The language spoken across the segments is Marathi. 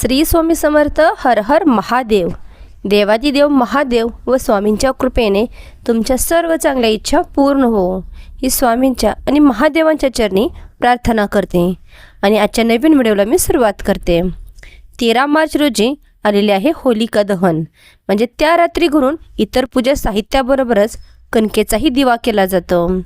श्री स्वामी समर्थ हर हर महादेव. देवादिदेव महादेव व स्वामींच्या कृपेने तुमच्या सर्व चांगल्या इच्छा पूर्ण हो. ही स्वामींच्या आणि महादेवांच्या चरणी प्रार्थना करते. आणि आजच्या नवीन व्हिडिओला मी सुरुवात करते. तेरा मार्च रोजी आलेले आहे होलिका दहन. म्हणजे त्या रात्री घरून इतर पूजा साहित्याबरोबरच कणकेचाही दिवा केला जातो.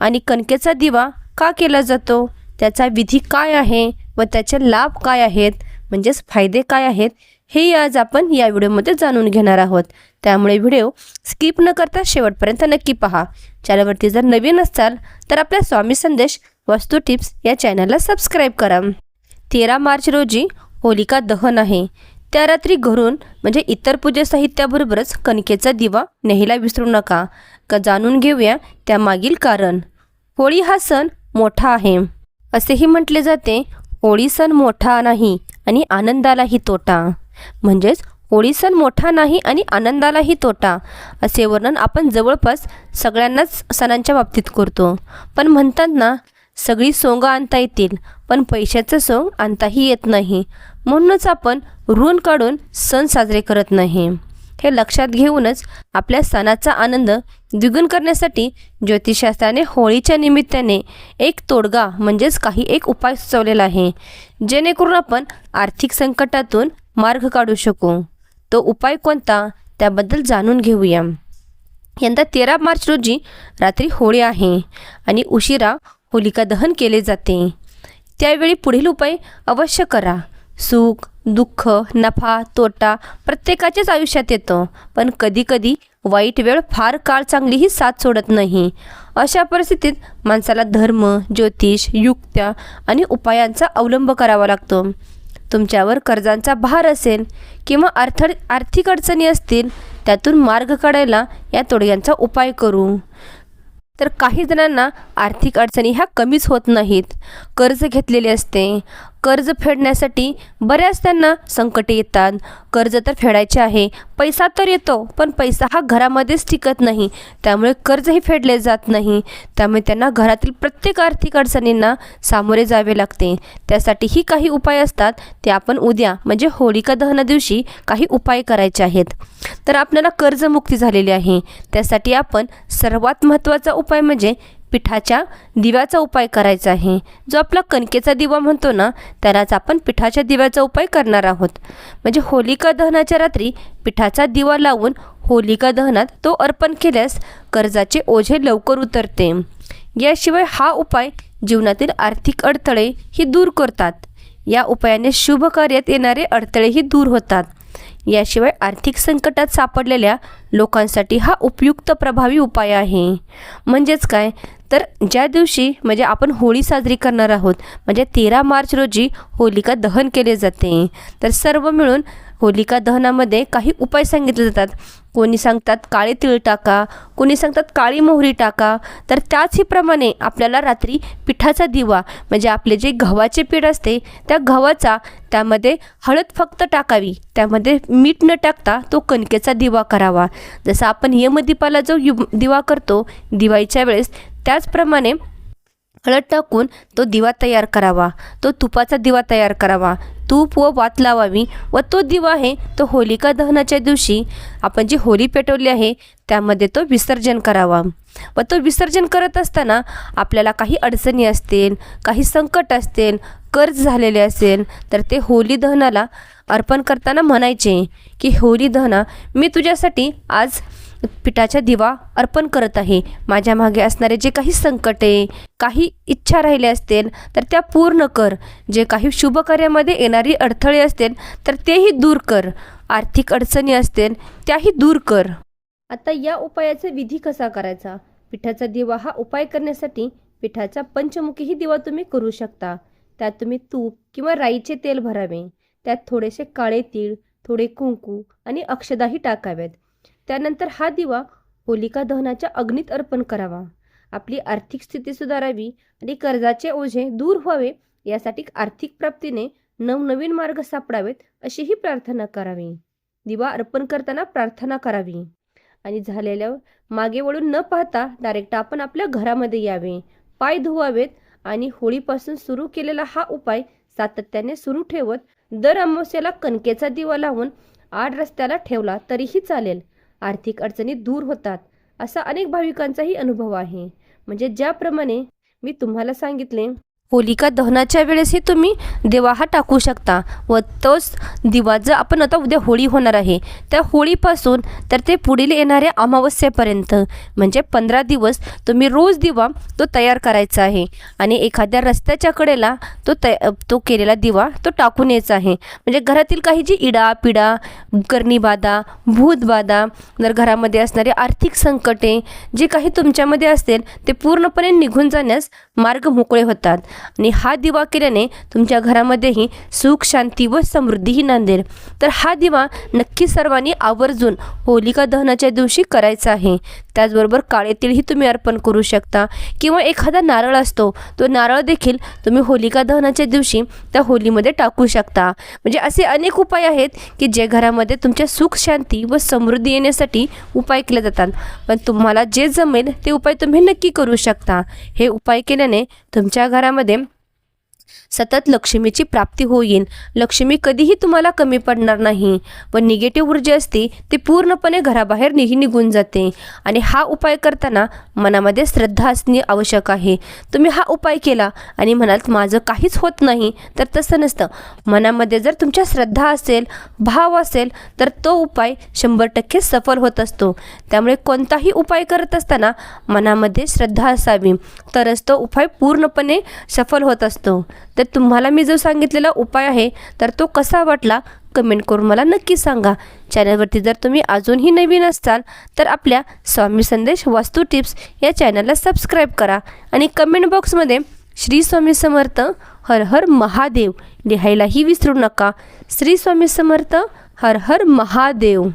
आणि कणकेचा दिवा का केला जातो? त्याचा विधी काय आहे? व त्याचे लाभ काय आहेत? म्हणजेच फायदे काय आहेत हे आज आपण या व्हिडिओमध्ये जाणून घेणार आहोत. त्यामुळे व्हिडिओ स्किप न करता शेवटपर्यंत नक्की पहा. चॅनलवरती जर नवीन असाल तर आपल्या स्वामी संदेश वस्तू टिप्स या चॅनलला सबस्क्राईब करा. तेरा मार्च रोजी होलिका दहन आहे. त्या रात्री घरून म्हणजे इतर पूजा साहित्याबरोबरच कणकेचा दिवा नेहला विसरू नका. का जाणून घेऊया त्यामागील कारण. होळी हा सण मोठा आहे. असेही म्हटले जाते होळी सण मोठा नाही. आणि आनंदालाही तोटा. म्हणजेच होळी सण मोठा नाही आणि आनंदालाही तोटा असे वर्णन आपण जवळपास सगळ्यांनाच सणांच्या बाबतीत करतो. पण म्हणतात ना सगळी सोंगं आणता येतील पण पैशाचं सोंग आणताही येत नाही. म्हणूनच आपण ऋण काढून सण साजरे करत नाही. हे लक्षात घेऊनच आपल्या सणाचा आनंद द्विगुण करण्यासाठी ज्योतिषशास्त्राने होळीच्या निमित्ताने एक तोडगा म्हणजेच काही एक उपाय सुचवलेला आहे. जेणेकरून आपण आर्थिक संकटातून मार्ग काढू शकू. तो उपाय कोणता त्याबद्दल जाणून घेऊया. यंदा तेरा मार्च रोजी रात्री होळी आहे आणि उशिरा होलिका दहन केले जाते. त्यावेळी पुढील उपाय अवश्य करा. सुख दुःख नफा तोटा प्रत्येकाच्याच आयुष्यात येतं. पण कधीकधी वाईट वेळ फार काळ चांगलीही साथ सोडत नाही. अशा परिस्थितीत माणसाला धर्म ज्योतिष युक्त्या आणि उपायांचा अवलंब करावा लागतो. तुमच्यावर कर्जांचा भार असेल किंवा अर्थ आर्थिक अडचणी असतील त्यातून मार्ग काढायला या तोडग्यांचा उपाय करू. तर काही जणांना आर्थिक अडचणी ह्या कमीच होत नाहीत. कर्ज घेतलेले असते. कर्ज फेडण्यासाठी बऱ्याच त्यांना संकटे येतात. कर्ज तर फेडायचे आहे पैसा तर येतो पण पैसा हा घरामध्येच टिकत नाही. त्यामुळे कर्जही फेडले जात नाही. त्यामुळे त्यांना घरातील प्रत्येक आर्थिक अडचणींना सामोरे जावे लागते. त्यासाठीही काही उपाय असतात. ते आपण उद्या म्हणजे होलिका दहना दिवशी काही उपाय करायचे आहेत. तर आपल्याला कर्जमुक्ती झालेली आहे. त्यासाठी आपण सर्वात महत्त्वाचा उपाय म्हणजे पिठाच्या दिव्याचा उपाय करायचा आहे. जो आपला कणकेचा दिवा म्हणतो ना त्यालाच आपण पिठाच्या दिव्याचा उपाय करणार आहोत. म्हणजे होलिका दहनाच्या रात्री पिठाचा दिवा लावून होलिका दहनात तो अर्पण केल्यास कर्जाचे ओझे लवकर उतरते. याशिवाय हा उपाय जीवनातील आर्थिक अडथळे ही दूर करतात. या उपायाने शुभ कार्यात येणारे अडथळेही दूर होतात. याशिवाय आर्थिक संकटात सापडलेल्या लोकांसाठी हा उपयुक्त प्रभावी उपाय आहे. म्हणजेच काय? तर ज्या दिवशी म्हणजे आपण होळी साजरी करणार आहोत म्हणजे तेरा मार्च रोजी होलिका दहन केले जाते. तर सर्व मिळून होलिका दहनामध्ये काही उपाय सांगितले जातात. कोणी सांगतात काळे तीळ टाका कोणी सांगतात काळी मोहरी टाका तर त्याचहीप्रमाणे आपल्याला रात्री पिठाचा दिवा म्हणजे आपले जे गव्हाचे पीठ असते त्या गव्हाचा त्यामध्ये हळद फक्त टाकावी. त्यामध्ये मीठ न टाकता तो कणकेचा दिवा करावा. जसं आपण यमदीपाला जो यु दिवा करतो दिवाळीच्या वेळेस त्याचप्रमाणे हळद टाकून तो दिवा तयार करावा. तो तुपाचा दिवा तयार करावा. तूप व वात लावावी व तो दिवा आहे तो होलिका दहनाच्या दिवशी आपण जी होली पेटवली आहे त्यामध्ये तो विसर्जन करावा. व तो विसर्जन करत असताना आपल्याला काही अडचणी असतील काही संकट असतील कर्ज झालेले असेल तर ते होली दहनाला अर्पण करताना म्हणायचे की होली दहना मी तुझ्यासाठी आज पिठाचा दिवा अर्पण करत आहे. माझ्या मागे असणारे जे काही संकटे काही इच्छा राहिले असतील तर त्या पूर्ण कर. जे काही शुभ कार्यामध्ये येणारी अडथळे असतील तर तेही दूर कर. आर्थिक अडचणी असतील त्याही दूर कर. आता या उपायाचा विधी कसा करायचा? पिठाचा दिवा हा उपाय करण्यासाठी पिठाचा पंचमुखीही दिवा तुम्ही करू शकता. त्यात तुम्ही तूप किंवा राईचे तेल भरावे. त्यात थोडेसे काळे तीळ थोडे कुंकू आणि अक्षदाही टाकाव्यात त्यानंतर हा दिवा होलिका दहनाच्या अग्नीत अर्पण करावा. आपली आर्थिक स्थिती सुधारावी आणि कर्जाचे ओझे दूर व्हावे यासाठी आर्थिक प्राप्तीने नवनवीन मार्ग सापडावेत अशीही प्रार्थना करावी. दिवा अर्पण करताना प्रार्थना करावी. आणि झालेल्या मागे वळून न पाहता डायरेक्ट आपण आपल्या घरामध्ये यावे. पाय धुवावेत आणि होळीपासून सुरू केलेला हा उपाय सातत्याने सुरू ठेवत दर अमावस्याला कणकेचा दिवा लावून आड रस्त्याला ठेवला तरीही चालेल. आर्थिक अडचणी दूर होतात असा अनेक भाविकांचाही अनुभव आहे. म्हणजे ज्याप्रमाणे मी तुम्हाला सांगितले होलिका दहनाच्या वेळेसही तुम्ही दिवा हा टाकू शकता व तोच दिवा जर आपण आता उद्या होळी होणार आहे त्या होळीपासून तर ते पुढील येणाऱ्या अमावस्येपर्यंत म्हणजे पंधरा दिवस तुम्ही रोज दिवा तो तयार करायचा आहे आणि एखाद्या रस्त्याच्या कडेला तो तय तो केलेला दिवा तो टाकून यायचा आहे. म्हणजे घरातील काही जी इडा पिडा करणीबाधा भूतबाधा जर घरामध्ये असणारे आर्थिक संकटे जे काही तुमच्यामध्ये असतील ते पूर्णपणे निघून जाण्यास मार्ग मोकळे होतात. आणि हा दिवा केल्याने तुमच्या घरामध्येही सुख शांती व समृद्धीही नांदेल. तर हा दिवा नक्की सर्वांनी आवर्जून होलिका दहनाच्या दिवशी करायचा आहे. त्याचबरोबर काळे तिळही तुम्ही अर्पण करू शकता. किंवा एखादा नारळ असतो तो नारळ देखील तुम्ही होलिका दहनाच्या दिवशी त्या होलीमध्ये टाकू शकता. म्हणजे असे अनेक उपाय आहेत की जे घरामध्ये तुमच्या सुख शांती व समृद्धी येण्यासाठी उपाय केले जातात. पण तुम्हाला जे जमेल ते उपाय तुम्ही नक्की करू शकता. हे उपाय केल्याने तुमच्या घरामध्ये सतत लक्ष्मीची प्राप्ती होईल लक्ष्मी कधीही तुम्हाला कमी पडणार नाही. पण निगेटिव्ह ऊर्जा असते ती पूर्णपणे घराबाहेर निघी निघून जाते. आणि हा उपाय करताना मनामध्ये श्रद्धा असणे आवश्यक आहे. तुम्ही हा उपाय केला आणि म्हणाल माझं काहीच होत नाही तर तसं नसतं. मनामध्ये जर तुमच्या श्रद्धा असेल भाव असेल तर तो उपाय शंभर टक्के सफल होत असतो. त्यामुळे कोणताही उपाय करत असताना मनामध्ये श्रद्धा असावी. तरच तो उपाय पूर्णपणे सफल होत असतो. तर तुम्हाला मी जो सांगितलेला उपाय आहे तर तो कसा वाटला कमेंट करून मला नक्की सांगा. चॅनलवरती जर तुम्ही अजूनही नवीन असाल तर आपल्या स्वामी संदेश वास्तू टिप्स या चॅनलला सबस्क्राईब करा आणि कमेंट बॉक्समध्ये श्री स्वामी समर्थ हर हर महादेव लिहायलाही विसरू नका. श्री स्वामी समर्थ हर हर महादेव.